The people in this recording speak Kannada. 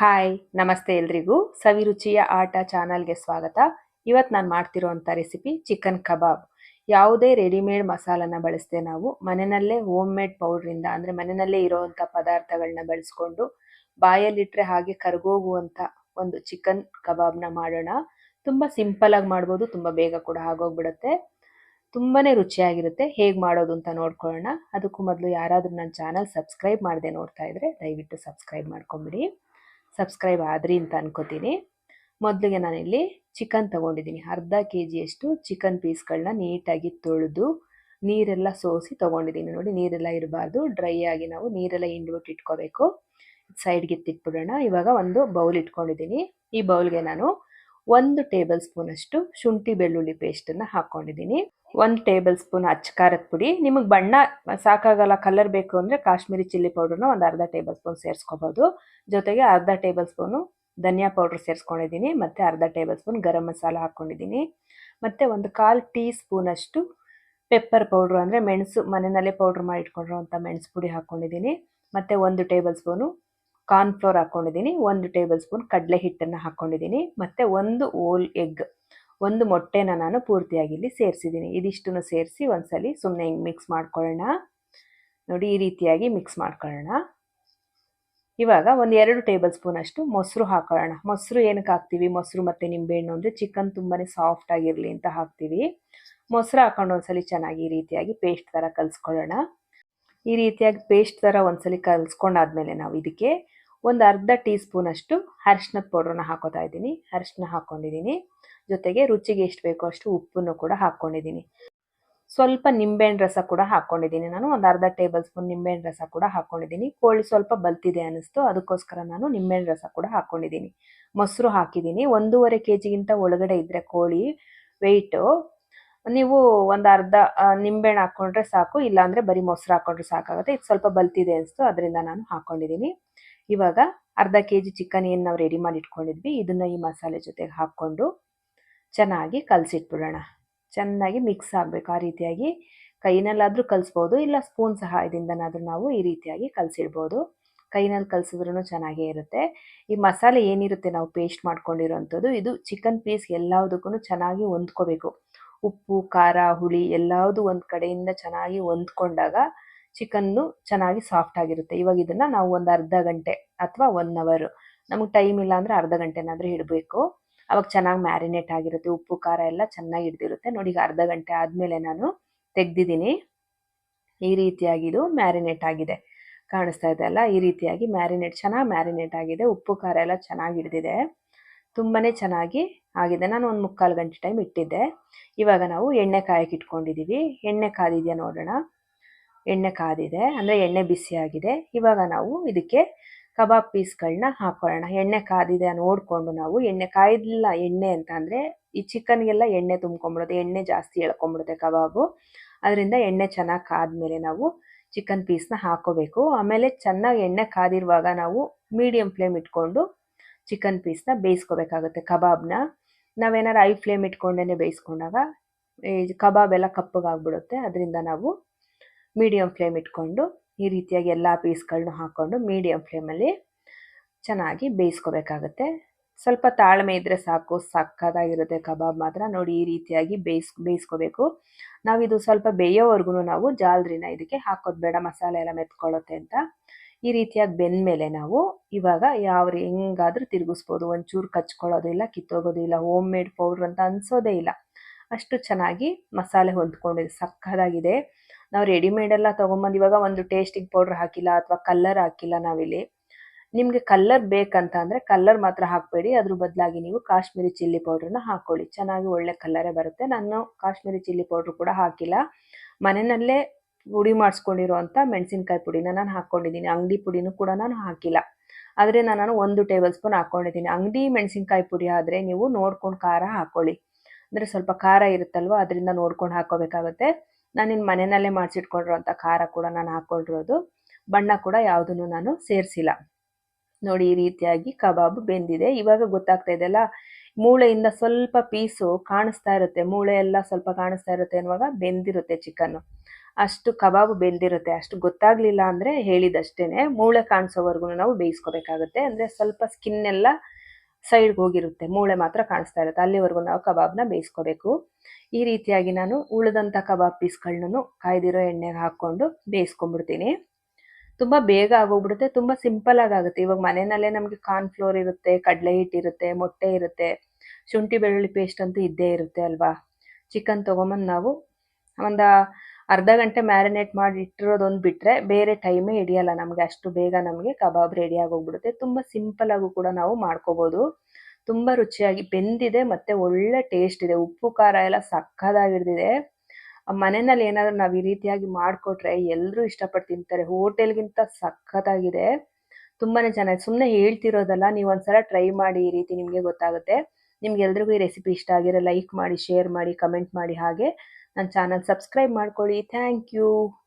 ಹಾಯ್, ನಮಸ್ತೆ ಎಲ್ರಿಗೂ. ಸವಿರುಚಿಯ ಆಟ ಚಾನಲ್ಗೆ ಸ್ವಾಗತ. ಇವತ್ತು ನಾನು ಮಾಡ್ತಿರೋಂಥ ರೆಸಿಪಿ ಚಿಕನ್ ಕಬಾಬ್. ಯಾವುದೇ ರೆಡಿಮೇಡ್ ಮಸಾಲನ ಬಳಸದೆ ನಾವು ಮನೆಯಲ್ಲೇ ಹೋಮ್ ಮೇಡ್ ಪೌಡ್ರಿಂದ ಅಂದರೆ ಮನೆಯಲ್ಲೇ ಇರೋವಂಥ ಪದಾರ್ಥಗಳನ್ನ ಬಳಸ್ಕೊಂಡು ಬಾಯಲ್ಲಿಟ್ಟರೆ ಹಾಗೆ ಕರ್ಗೋಗುವಂಥ ಒಂದು ಚಿಕನ್ ಕಬಾಬ್ನ ಮಾಡೋಣ. ತುಂಬ ಸಿಂಪಲಾಗಿ ಮಾಡ್ಬೋದು, ತುಂಬ ಬೇಗ ಕೂಡ ಆಗೋಗ್ಬಿಡುತ್ತೆ. ತುಂಬಾ ರುಚಿಯಾಗಿರುತ್ತೆ. ಹೇಗೆ ಮಾಡೋದು ಅಂತ ನೋಡ್ಕೊಳ್ಳೋಣ. ಅದಕ್ಕೂ ಮೊದಲು ಯಾರಾದರೂ ನನ್ನ ಚಾನಲ್ ಸಬ್ಸ್ಕ್ರೈಬ್ ಮಾಡದೆ ನೋಡ್ತಾ ಇದ್ರೆ ದಯವಿಟ್ಟು ಸಬ್ಸ್ಕ್ರೈಬ್ ಮಾಡ್ಕೊಂಬಿಡಿ. ಸಬ್ಸ್ಕ್ರೈಬ್ ಆದ್ರಿ ಅಂತ ಅನ್ಕೋತೀನಿ. ಮೊದಲಿಗೆ ನಾನಿಲ್ಲಿ ಚಿಕನ್ ತಗೊಂಡಿದ್ದೀನಿ. ಅರ್ಧ ಕೆ ಜಿಯಷ್ಟು ಚಿಕನ್ ಪೀಸ್ಗಳನ್ನ ನೀಟಾಗಿ ತೊಳೆದು ನೀರೆಲ್ಲ ಸೋಸಿ ತಗೊಂಡಿದ್ದೀನಿ ನೋಡಿ, ನೀರೆಲ್ಲ ಇರಬಾರ್ದು. ಡ್ರೈ ಆಗಿ ನಾವು ನೀರೆಲ್ಲ ಹಿಂಡ್ಬಿಟ್ಟು ಇಟ್ಕೋಬೇಕು. ಸೈಡ್ಗೆ ಎತ್ತಿಟ್ಬಿಡೋಣ ಇವಾಗ ಒಂದು ಬೌಲ್ ಇಟ್ಕೊಂಡಿದ್ದೀನಿ. ಈ ಬೌಲ್ಗೆ ನಾನು ಒಂದು ಟೇಬಲ್ ಸ್ಪೂನಷ್ಟು ಶುಂಠಿ ಬೆಳ್ಳುಳ್ಳಿ ಪೇಸ್ಟನ್ನು ಹಾಕ್ಕೊಂಡಿದ್ದೀನಿ ಒಂದು ಟೇಬಲ್ ಸ್ಪೂನ್ ಅಚ್ಕಾರದ ಪುಡಿ. ನಿಮಗೆ ಬಣ್ಣ ಸಾಕಾಗಲ್ಲ ಕಲರ್ ಬೇಕು ಅಂದರೆ ಕಾಶ್ಮೀರಿ ಚಿಲ್ಲಿ ಪೌಡರ್ನ ಒಂದು ಅರ್ಧ ಟೇಬಲ್ ಸ್ಪೂನ್ ಸೇರಿಸ್ಕೋಬೋದು. ಜೊತೆಗೆ ಅರ್ಧ ಟೇಬಲ್ ಸ್ಪೂನು ಧನಿಯಾ ಪೌಡ್ರ್ ಸೇರಿಸ್ಕೊಂಡಿದ್ದೀನಿ, ಮತ್ತು ಅರ್ಧ ಟೇಬಲ್ ಸ್ಪೂನ್ ಗರಂ ಮಸಾಲ ಹಾಕ್ಕೊಂಡಿದ್ದೀನಿ ಮತ್ತು ಒಂದು ಕಾಲು ಟೀ ಸ್ಪೂನಷ್ಟು ಪೆಪ್ಪರ್ ಪೌಡ್ರು ಅಂದರೆ ಮೆಣಸು, ಮನೆಯಲ್ಲೇ ಪೌಡ್ರ್ ಮಾಡಿ ಇಟ್ಕೊಂಡಿರೋಂಥ ಮೆಣಸು ಪುಡಿ ಹಾಕ್ಕೊಂಡಿದ್ದೀನಿ ಮತ್ತು ಒಂದು ಟೇಬಲ್ ಸ್ಪೂನು ಕಾರ್ನ್ಫ್ಲೋರ್ ಹಾಕ್ಕೊಂಡಿದ್ದೀನಿ ಒಂದು ಟೇಬಲ್ ಸ್ಪೂನ್ ಕಡಲೆ ಹಿಟ್ಟನ್ನು ಹಾಕ್ಕೊಂಡಿದ್ದೀನಿ ಮತ್ತು ಒಂದು ಓಲ್ ಎಗ್. ಒಂದು ಮೊಟ್ಟೆನ ನಾನು ಪೂರ್ತಿಯಾಗಿ ಇಲ್ಲಿ ಸೇರಿಸಿದ್ದೀನಿ. ಇದಿಷ್ಟನ್ನು ಸೇರಿಸಿ ಒಂದ್ಸಲಿ ಸುಮ್ಮನೆ ಹಿಂಗೆ ಮಿಕ್ಸ್ ಮಾಡ್ಕೊಳ್ಳೋಣ. ನೋಡಿ, ಈ ರೀತಿಯಾಗಿ ಮಿಕ್ಸ್ ಮಾಡ್ಕೊಳ್ಳೋಣ. ಇವಾಗ ಒಂದು ಎರಡು ಟೇಬಲ್ ಸ್ಪೂನ್ ಅಷ್ಟು ಮೊಸರು ಹಾಕೊಳ್ಳೋಣ. ಮೊಸರು ಏನಕ್ಕೆ ಹಾಕ್ತೀವಿ? ಮೊಸರು ಮತ್ತು ನಿಂಬೆಹಣ್ಣು ಅಂದರೆ ಚಿಕನ್ ತುಂಬಾ ಸಾಫ್ಟ್ ಆಗಿರಲಿ ಅಂತ ಹಾಕ್ತೀವಿ. ಮೊಸರು ಹಾಕೊಂಡು ಒಂದ್ಸಲಿ ಚೆನ್ನಾಗಿ ಈ ರೀತಿಯಾಗಿ ಪೇಸ್ಟ್ ಥರ ಕಲಿಸ್ಕೊಳ್ಳೋಣ. ಈ ರೀತಿಯಾಗಿ ಪೇಸ್ಟ್ ಥರ ಒಂದ್ಸಲಿ ಕಲಿಸ್ಕೊಂಡಾದ್ಮೇಲೆ ನಾವು ಇದಕ್ಕೆ ಒಂದು ಅರ್ಧ ಟೀ ಸ್ಪೂನ್ ಅಷ್ಟು ಅರಿಶಿನದ ಪೌಡ್ರನ್ನ ಹಾಕೋತಾ ಇದ್ದೀನಿ. ಅರಿಶಿನ ಹಾಕ್ಕೊಂಡಿದ್ದೀನಿ. ಜೊತೆಗೆ ರುಚಿಗೆ ಎಷ್ಟು ಬೇಕೋ ಅಷ್ಟು ಉಪ್ಪನ್ನು ಕೂಡ ಹಾಕ್ಕೊಂಡಿದ್ದೀನಿ. ಸ್ವಲ್ಪ ನಿಂಬೆಹಣ್ಣು ರಸ ಕೂಡ ಹಾಕ್ಕೊಂಡಿದ್ದೀನಿ ನಾನು. ಒಂದು ಅರ್ಧ ಟೇಬಲ್ ಸ್ಪೂನ್ ನಿಂಬೆಹಣ್ಣು ರಸ ಕೂಡ ಹಾಕ್ಕೊಂಡಿದ್ದೀನಿ. ಕೋಳಿ ಸ್ವಲ್ಪ ಬಲ್ತಿದೆ ಅನ್ನಿಸ್ತು. ಅದಕ್ಕೋಸ್ಕರ ನಾನು ನಿಂಬೆಹಣ್ಣು ರಸ ಕೂಡ ಹಾಕ್ಕೊಂಡಿದ್ದೀನಿ. ಮೊಸರು ಹಾಕಿದ್ದೀನಿ. ಒಂದೂವರೆ ಕೆ ಜಿಗಿಂತ ಒಳಗಡೆ ಇದ್ದರೆ ಕೋಳಿ ವೆಯ್ಟು ನೀವು ಒಂದು ಅರ್ಧ ನಿಂಬೆಹಣ್ಣು ಹಾಕ್ಕೊಂಡ್ರೆ ಸಾಕು. ಇಲ್ಲಾಂದರೆ ಬರೀ ಮೊಸರು ಹಾಕ್ಕೊಂಡ್ರೆ ಸಾಕಾಗುತ್ತೆ. ಇದು ಸ್ವಲ್ಪ ಬಲ್ತಿದೆ ಅನಿಸ್ತು ಅದರಿಂದ ನಾನು ಹಾಕ್ಕೊಂಡಿದ್ದೀನಿ ಇವಾಗ ಅರ್ಧ ಕೆ ಜಿ ಚಿಕನ್ ಏನು ನಾವು ರೆಡಿ ಮಾಡಿ ಇಟ್ಕೊಂಡಿದ್ವಿ ಇದನ್ನು ಈ ಮಸಾಲೆ ಜೊತೆಗೆ ಹಾಕ್ಕೊಂಡು ಚೆನ್ನಾಗಿ ಕಲಸಿಟ್ಬಿಡೋಣ. ಚೆನ್ನಾಗಿ ಮಿಕ್ಸ್ ಆಗಬೇಕು. ಆ ರೀತಿಯಾಗಿ ಕೈನಲ್ಲಾದರೂ ಕಲಿಸ್ಬೋದು, ಇಲ್ಲ ಸ್ಪೂನ್ ಸಹಾಯದಿಂದನಾದರೂ ನಾವು ಈ ರೀತಿಯಾಗಿ ಕಲಸಿಡ್ಬೋದು. ಕೈನಲ್ಲಿ ಕಲಸಿದ್ರೂ ಚೆನ್ನಾಗೇ ಇರುತ್ತೆ. ಈ ಮಸಾಲೆ ಏನಿರುತ್ತೆ ನಾವು ಪೇಸ್ಟ್ ಮಾಡ್ಕೊಂಡಿರೋವಂಥದ್ದು ಇದು ಚಿಕನ್ ಪೀಸ್ ಎಲ್ಲದಕ್ಕೂ ಚೆನ್ನಾಗಿ ಹೊಂದ್ಕೋಬೇಕು. ಉಪ್ಪು, ಖಾರ, ಹುಳಿ ಎಲ್ಲದೂ ಒಂದು ಕಡೆಯಿಂದ ಚೆನ್ನಾಗಿ ಹೊಂದ್ಕೊಂಡಾಗ ಚಿಕನ್ನು ಚೆನ್ನಾಗಿ ಸಾಫ್ಟ್ ಆಗಿರುತ್ತೆ. ಇವಾಗ ಇದನ್ನು ನಾವು ಒಂದು ಅರ್ಧ ಗಂಟೆ ಅಥವಾ ಒನ್ ಅವರು ನಮಗೆ ಟೈಮ್ ಇಲ್ಲ ಅಂದರೆ ಅರ್ಧ ಗಂಟೆನಾದರೂ ಇಡಬೇಕು. ಅವಾಗ ಚೆನ್ನಾಗಿ ಮ್ಯಾರಿನೇಟ್ ಆಗಿರುತ್ತೆ, ಉಪ್ಪು, ಖಾರ ಎಲ್ಲ ಚೆನ್ನಾಗಿ ಹಿಡ್ದಿರುತ್ತೆ. ನೋಡಿ ಈಗ ಅರ್ಧ ಗಂಟೆ ಆದಮೇಲೆ ನಾನು ತೆಗ್ದಿದ್ದೀನಿ. ಈ ರೀತಿಯಾಗಿ ಇದು ಮ್ಯಾರಿನೇಟ್ ಆಗಿದೆ. ಕಾಣಿಸ್ತಾ ಇದೆ ಅಲ್ಲ? ಈ ರೀತಿಯಾಗಿ ಮ್ಯಾರಿನೇಟ್ ಚೆನ್ನಾಗಿ ಮ್ಯಾರಿನೇಟ್ ಆಗಿದೆ. ಉಪ್ಪು, ಖಾರ ಎಲ್ಲ ಚೆನ್ನಾಗಿ ಹಿಡ್ದಿದೆ. ತುಂಬಾ ಚೆನ್ನಾಗಿ ಆಗಿದೆ. ನಾನು ಒಂದು ಮುಕ್ಕಾಲು ಗಂಟೆ ಟೈಮ್ ಇಟ್ಟಿದ್ದೆ. ಇವಾಗ ನಾವು ಎಣ್ಣೆ ಕಾಯಕ್ಕೆ ಇಟ್ಕೊಂಡಿದ್ದೀವಿ ಎಣ್ಣೆ ಕಾದಿದೆಯಾ ನೋಡೋಣ. ಎಣ್ಣೆ ಕಾದಿದೆ. ಅಂದರೆ ಎಣ್ಣೆ ಬಿಸಿ ಆಗಿದೆ. ಇವಾಗ ನಾವು ಇದಕ್ಕೆ ಕಬಾಬ್ ಪೀಸ್ಗಳನ್ನ ಹಾಕೊಳ್ಳೋಣ. ಎಣ್ಣೆ ಕಾದಿದೆ ನೋಡಿಕೊಂಡು ನಾವು. ಎಣ್ಣೆ ಕಾಯ್ದಿಲ್ಲ ಎಣ್ಣೆ ಅಂತ ಅಂದರೆ ಈ ಚಿಕನ್ಗೆಲ್ಲ ಎಣ್ಣೆ ತುಂಬ್ಕೊಂಬಿಡುತ್ತೆ ಎಣ್ಣೆ ಜಾಸ್ತಿ ಎಳ್ಕೊಂಬಿಡುತ್ತೆ ಕಬಾಬು. ಅದರಿಂದ ಎಣ್ಣೆ ಚೆನ್ನಾಗಿ ಕಾದ್ಮೇಲೆ ನಾವು ಚಿಕನ್ ಪೀಸ್ನ ಹಾಕೋಬೇಕು. ಆಮೇಲೆ ಚೆನ್ನಾಗಿ ಎಣ್ಣೆ ಕಾದಿರುವಾಗ ನಾವು ಮೀಡಿಯಮ್ ಫ್ಲೇಮ್ ಇಟ್ಕೊಂಡು ಚಿಕನ್ ಪೀಸ್ನ ಬೇಯಿಸ್ಕೋಬೇಕಾಗುತ್ತೆ ಕಬಾಬ್ನ. ನಾವೇನಾರು ಐ ಫ್ಲೇಮ್ ಇಟ್ಕೊಂಡೇ ಬೇಯಿಸ್ಕೊಂಡಾಗ ಈ ಕಬಾಬ್ ಎಲ್ಲ ಕಪ್ಪಗಾಗ್ಬಿಡುತ್ತೆ. ಅದರಿಂದ ನಾವು ಮೀಡಿಯಮ್ ಫ್ಲೇಮ್ ಇಟ್ಕೊಂಡು ಈ ರೀತಿಯಾಗಿ ಎಲ್ಲ ಪೀಸ್ಗಳನ್ನೂ ಹಾಕ್ಕೊಂಡು ಮೀಡಿಯಮ್ ಫ್ಲೇಮಲ್ಲಿ ಚೆನ್ನಾಗಿ ಬೇಯಿಸ್ಕೋಬೇಕಾಗತ್ತೆ. ಸ್ವಲ್ಪ ತಾಳ್ಮೆ ಇದ್ದರೆ ಸಾಕು ಸಕ್ಕದಾಗಿರುತ್ತೆ ಕಬಾಬ್ ಮಾತ್ರ. ನೋಡಿ ಈ ರೀತಿಯಾಗಿ ಬೇಯಿಸ್, ಬೇಯಿಸ್ಕೋಬೇಕು. ನಾವಿದು ಸ್ವಲ್ಪ ಬೇಯೋವರೆಗೂ ನಾವು ಜಾಲ್ರಿನ ಇದಕ್ಕೆ ಹಾಕೋದು ಬೇಡ, ಮಸಾಲೆ ಎಲ್ಲ ಮೆತ್ಕೊಳ್ಳುತ್ತೆ ಅಂತ. ಈ ರೀತಿಯಾಗಿ ಬೆಂದಮೇಲೆ ನಾವು ಇವಾಗ ಯಾವ ಹೆಂಗಾದರೂ ತಿರುಗಿಸ್ಬೋದು. ಒಂಚೂರು ಕಚ್ಕೊಳ್ಳೋದಿಲ್ಲ ಕಿತ್ತೋಗೋದಿಲ್ಲ ಹೋಮ್ ಮೇಡ್ ಪೌಡ್ರ್ ಅಂತ ಅನಿಸೋದೇ ಇಲ್ಲ. ಅಷ್ಟು ಚೆನ್ನಾಗಿ ಮಸಾಲೆ ಹೊಂದ್ಕೊಂಡಿದೆ ಸಕ್ಕದಾಗಿದೆ ನಾವು ರೆಡಿಮೇಡ್ ಎಲ್ಲ ತೊಗೊಂಬಂದು ಇವಾಗ ಒಂದು ಟೇಸ್ಟಿಂಗ್ ಪೌಡ್ರ್ ಹಾಕಿಲ್ಲ ಅಥವಾ ಕಲ್ಲರ್ ಹಾಕಿಲ್ಲ ನಾವಿಲ್ಲಿ. ನಿಮಗೆ ಕಲ್ಲರ್ ಬೇಕಂತ ಅಂದರೆ ಕಲ್ಲರ್ ಮಾತ್ರ ಹಾಕಬೇಡಿ. ಅದ್ರ ಬದಲಾಗಿ ನೀವು ಕಾಶ್ಮೀರಿ ಚಿಲ್ಲಿ ಪೌಡ್ರನ್ನ ಹಾಕ್ಕೊಳ್ಳಿ ಚೆನ್ನಾಗಿ ಒಳ್ಳೆ ಕಲ್ಲರೇ ಬರುತ್ತೆ. ನಾನು ಕಾಶ್ಮೀರಿ ಚಿಲ್ಲಿ ಪೌಡ್ರ್ ಕೂಡ ಹಾಕಿಲ್ಲ. ಮನೆಯಲ್ಲೇ ಪುಡಿ ಮಾಡಿಸ್ಕೊಂಡಿರುವಂಥ ಮೆಣಸಿನ್ಕಾಯಿ ಪುಡಿನ ನಾನು ಹಾಕ್ಕೊಂಡಿದ್ದೀನಿ ಅಂಗಡಿ ಪುಡಿನೂ ಕೂಡ ನಾನು ಹಾಕಿಲ್ಲ. ಆದರೆ ನಾನು ಒಂದು ಟೇಬಲ್ ಸ್ಪೂನ್ ಹಾಕ್ಕೊಂಡಿದ್ದೀನಿ ಅಂಗಡಿ ಮೆಣಸಿನ್ಕಾಯಿ ಪುಡಿ ಆದರೆ ನೀವು ನೋಡ್ಕೊಂಡು ಖಾರ ಹಾಕ್ಕೊಳ್ಳಿ ಅಂದರೆ ಸ್ವಲ್ಪ ಖಾರ ಇರುತ್ತಲ್ವ, ಅದರಿಂದ ನೋಡ್ಕೊಂಡು ಹಾಕೋಬೇಕಾಗುತ್ತೆ. ನಾನು ನಿನ್ನ ಮನೆಯಲ್ಲೇ ಮಾಡಿಸಿಟ್ಕೊಂಡಿರೋಂಥ ಖಾರ ಕೂಡ ನಾನು ಹಾಕ್ಕೊಂಡಿರೋದು. ಬಣ್ಣ ಕೂಡ ಯಾವುದನ್ನು ನಾನು ಸೇರಿಸಿಲ್ಲ. ನೋಡಿ ಈ ರೀತಿಯಾಗಿ ಕಬಾಬ್ ಬೆಂದಿದೆ. ಇವಾಗ ಗೊತ್ತಾಗ್ತಾ ಇದೆಯಲ್ಲ ಮೂಳೆಯಿಂದ ಸ್ವಲ್ಪ ಪೀಸು ಕಾಣಿಸ್ತಾ ಇರುತ್ತೆ. ಮೂಳೆ ಎಲ್ಲ ಸ್ವಲ್ಪ ಕಾಣಿಸ್ತಾ ಇರುತ್ತೆ ಅನ್ನುವಾಗ ಬೆಂದಿರುತ್ತೆ ಚಿಕನ್ನು ಅಷ್ಟು ಕಬಾಬ್ ಬೆಂದಿರುತ್ತೆ. ಅಷ್ಟು ಗೊತ್ತಾಗ್ಲಿಲ್ಲ ಅಂದ್ರೆ ಹೇಳಿದಷ್ಟೇನೆ. ಮೂಳೆ ಕಾಣಿಸೋವರೆಗೂ ನಾವು ಬೇಯಿಸ್ಕೋಬೇಕಾಗುತ್ತೆ. ಅಂದ್ರೆ ಸ್ವಲ್ಪ ಸ್ಕಿನ್ ಎಲ್ಲ ಸೈಡ್ಗೆ ಹೋಗಿರುತ್ತೆ, ಮೂಳೆ ಮಾತ್ರ ಕಾಣಿಸ್ತಾ ಇರುತ್ತೆ. ಅಲ್ಲಿವರೆಗೂ ನಾವು ಕಬಾಬ್ನ ಬೇಯಿಸ್ಕೋಬೇಕು. ಈ ರೀತಿಯಾಗಿ ನಾನು ಉಳಿದಂಥ ಕಬಾಬ್ ಪೀಸ್ಗಳನ್ನೂ ಕಾಯ್ದಿರೋ ಎಣ್ಣೆಗೆ ಹಾಕ್ಕೊಂಡು ಬೇಯಿಸ್ಕೊಂಡ್ಬಿಡ್ತೀನಿ. ತುಂಬ ಬೇಗ ಆಗೋಗ್ಬಿಡುತ್ತೆ, ತುಂಬ ಸಿಂಪಲ್ ಆಗಿ ಆಗುತ್ತೆ. ಇವಾಗ ಮನೆಯಲ್ಲೇ ನಮಗೆ ಕಾರ್ನ್ ಫ್ಲೋರ್ ಇರುತ್ತೆ, ಕಡಲೆ ಹಿಟ್ಟು ಇರುತ್ತೆ, ಮೊಟ್ಟೆ ಇರುತ್ತೆ, ಶುಂಠಿ ಬೆಳ್ಳುಳ್ಳಿ ಪೇಸ್ಟ್ ಅಂತೂ ಇದ್ದೇ ಇರುತ್ತೆ ಅಲ್ವಾ? ಚಿಕನ್ ತೊಗೊಂಬಂದು ನಾವು ಒಂದು ಅರ್ಧ ಗಂಟೆ ಮ್ಯಾರಿನೇಟ್ ಮಾಡಿ ಇಟ್ಟಿರೋದೊಂದು ಬಿಟ್ಟರೆ ಬೇರೆ ಟೈಮೇ ಹಿಡಿಯಲ್ಲ ನಮಗೆ. ಅಷ್ಟು ಬೇಗ ನಮಗೆ ಕಬಾಬ್ ರೆಡಿ ಆಗೋಗ್ಬಿಡುತ್ತೆ. ತುಂಬ ಸಿಂಪಲ್ ಆಗು ಕೂಡ ನಾವು ಮಾಡ್ಕೋಬೋದು. ತುಂಬ ರುಚಿಯಾಗಿ ಬೆಂದಿದೆ ಮತ್ತು ಒಳ್ಳೆ ಟೇಸ್ಟ್ ಇದೆ. ಉಪ್ಪು, ಖಾರ ಎಲ್ಲ ಸಕ್ಕದಾಗಿರ್ದಿದೆ. ಮನೆಯಲ್ಲಿ ಏನಾದರೂ ನಾವು ಈ ರೀತಿಯಾಗಿ ಮಾಡಿಕೊಟ್ರೆ ಎಲ್ಲರೂ ಇಷ್ಟಪಟ್ಟು ತಿಂತಾರೆ. ಹೋಟೆಲ್ಗಿಂತ ಸಖತ್ತಾಗಿದೆ ತುಂಬಾ ಚೆನ್ನಾಗಿ ಸುಮ್ಮನೆ ಹೇಳ್ತಿರೋದಲ್ಲ, ನೀವು ಒಂದ್ಸಲ ಟ್ರೈ ಮಾಡಿ ಈ ರೀತಿ ನಿಮಗೆ ಗೊತ್ತಾಗುತ್ತೆ. ನಿಮ್ಗೆ ಎಲ್ರಿಗೂ ಈ ರೆಸಿಪಿ ಇಷ್ಟ ಆಗಿರೋ ಲೈಕ್ ಮಾಡಿ ಶೇರ್ ಮಾಡಿ ಕಮೆಂಟ್ ಮಾಡಿ ಹಾಗೆ. ನನ್ನ ಚಾನಲ್ ಸಬ್ಸ್ಕ್ರೈಬ್ ಮಾಡ್ಕೊಳ್ಳಿ. Thank you